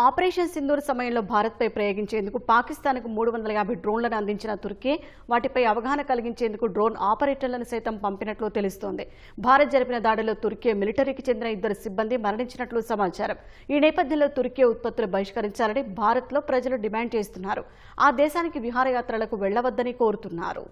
Operation Sindoor సమయంలో భారత్పై ప్రయోగించేందుకు పాకిస్తాన్కు మూడు వందల యాభై డ్రోన్లను అందించిన తుర్కీ వాటిపై అవగాహన కలిగించేందుకు డ్రోన్ ఆపరేటర్లను సైతం పంపినట్లు తెలుస్తోంది. భారత్ జరిపిన దాడిలో తుర్కీ మిలిటరీకి చెందిన ఇద్దరు సిబ్బంది మరణించినట్లు సమాచారం. ఈ నేపథ్యంలో తుర్కీ ఉత్పత్తులు బహిష్కరించాలని భారత్లో ప్రజలు డిమాండ్ చేస్తున్నారు. ఆ దేశానికి విహారయాత్రలకు వెళ్ళవద్దని కోరుతున్నారు.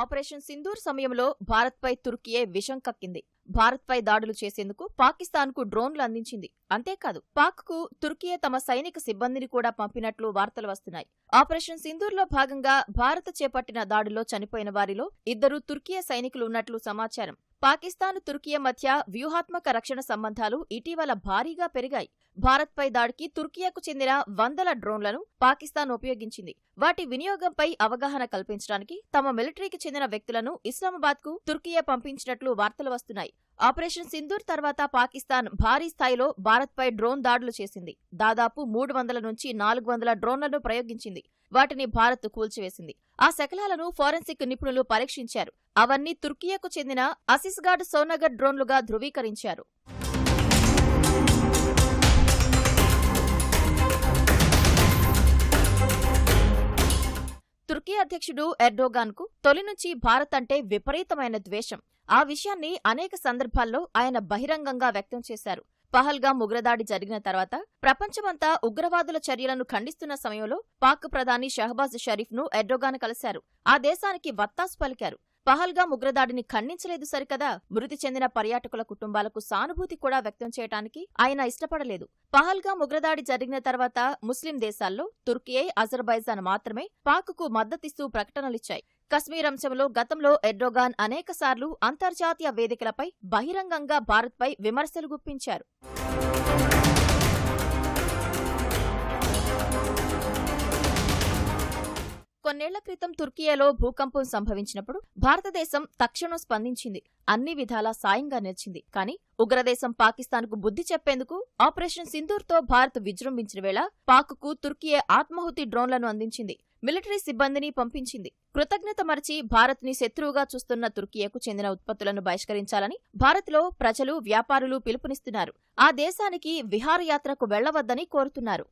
ఆపరేషన్ సింధూర్ సమయంలో భారత్పై తుర్కీయే విషం కక్కింది. భారత్పై దాడులు చేసేందుకు పాకిస్తాన్కు డ్రోన్లు అందించింది. అంతేకాదు పాక్కు తుర్కీయే తమ సైనిక సిబ్బందిని కూడా పంపినట్లు వార్తలు వస్తున్నాయి. ఆపరేషన్ సింధూర్లో భాగంగా భారత్ చేపట్టిన దాడిలో చనిపోయిన వారిలో ఇద్దరు తుర్కీయ సైనికులు ఉన్నట్లు సమాచారం. పాకిస్తాన్ తుర్కీయ మధ్య వ్యూహాత్మక రక్షణ సంబంధాలు ఇటీవల భారీగా పెరిగాయి. భారత్పై దాడికి తుర్కియాకు చెందిన వందల డ్రోన్లను పాకిస్తాన్ ఉపయోగించింది. వాటి వినియోగంపై అవగాహన కల్పించడానికి తమ మిలిటరీకి చెందిన వ్యక్తులను ఇస్లామాబాద్కు తుర్కియా పంపించినట్లు వార్తలు వస్తున్నాయి. ఆపరేషన్ సింధూర్ తర్వాత పాకిస్తాన్ భారీ స్థాయిలో భారత్పై డ్రోన్ దాడులు చేసింది. దాదాపు మూడు వందల నుంచి నాలుగు వందల డ్రోన్లను ప్రయోగించింది. వాటిని భారత్ కూల్చివేసింది. ఆ శకలాలను ఫోరెన్సిక్ నిపుణులు పరీక్షించారు. అవన్నీ తుర్కియాకు చెందిన అసిస్గాడ్ సోనగర్ డ్రోన్లుగా ధృవీకరించారు. తుర్కీ అధ్యక్షుడు ఎర్డోగాన్కు తొలి నుంచి భారత్ అంటే విపరీతమైన ద్వేషం. ఆ విషయాన్ని అనేక సందర్భాల్లో ఆయన బహిరంగంగా వ్యక్తం చేశారు. పహల్గా ఉగ్రదాడి జరిగిన తర్వాత ప్రపంచమంతా ఉగ్రవాదుల చర్యలను ఖండిస్తున్న సమయంలో పాక్ ప్రధాని షహబాజ్ షరీఫ్ను ఎర్డోగాన్ కలిశారు. ఆ దేశానికి వత్తాసు పలికారు. పహల్గా ఉగ్రదాడిని ఖండించలేదు సరికదా మృతి చెందిన పర్యాటకుల కుటుంబాలకు సానుభూతి కూడా వ్యక్తం చేయడానికి ఆయన ఇష్టపడలేదు. పహల్గా ఉగ్రదాడి జరిగిన తర్వాత ముస్లిం దేశాల్లో తుర్కియే అజర్బైజాన్ మాత్రమే పాక్కు మద్దతిస్తూ ప్రకటనలిచ్చాయి. కశ్మీర్ అంశంలో గతంలో ఎర్డోగాన్ అనేకసార్లు అంతర్జాతీయ వేదికలపై బహిరంగంగా భారత్పై విమర్శలు గుప్పించారు. కొన్నేళ్ళ క్రితం తుర్కియాలో భూకంపం సంభవించినప్పుడు భారతదేశం తక్షణం స్పందించింది. అన్ని విధాలా సాయంగా నిలిచింది. కానీ ఉగ్రదేశం పాకిస్తాన్కు బుద్ధి చెప్పేందుకు ఆపరేషన్ సింధూర్తో భారత్ విజృంభించిన వేళ పాక్కు తుర్కియే ఆత్మాహుతి డ్రోన్లను అందించింది. మిలిటరీ సిబ్బందిని పంపించింది. కృతజ్ఞత మరచి భారత్ని శత్రువుగా చూస్తున్న తుర్కియకు చెందిన ఉత్పత్తులను బహిష్కరించాలని భారత్లో ప్రజలు వ్యాపారులు పిలుపునిస్తున్నారు. ఆ దేశానికి విహారయాత్రకు వెళ్ళవద్దని కోరుతున్నారు.